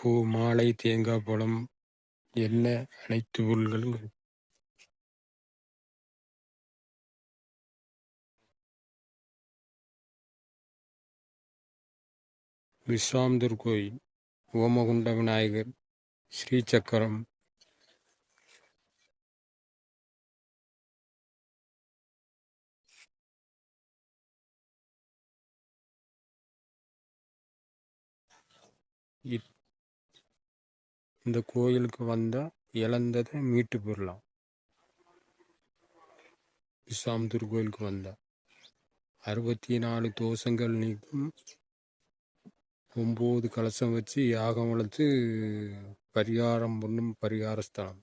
பூ மாலை தேங்காய் பழம் என்ன அனைத்து பொருள்களும் கிடைக்கும். கோயில் ஓமகுண்ட விநாயகர் ஸ்ரீசக்கரம் இத்- இந்த கோயிலுக்கு வந்தால் இழந்ததை மீட்டு பெறலாம். விஸ்வாம்பர் கோயிலுக்கு வந்தா. அறுபத்தி நாலு தோசங்கள் நீக்கும் ஒம்பது கலசம் வச்சு யாகம் வளர்த்து பரிகாரம் பண்ணும் பரிகார ஸ்தலம்.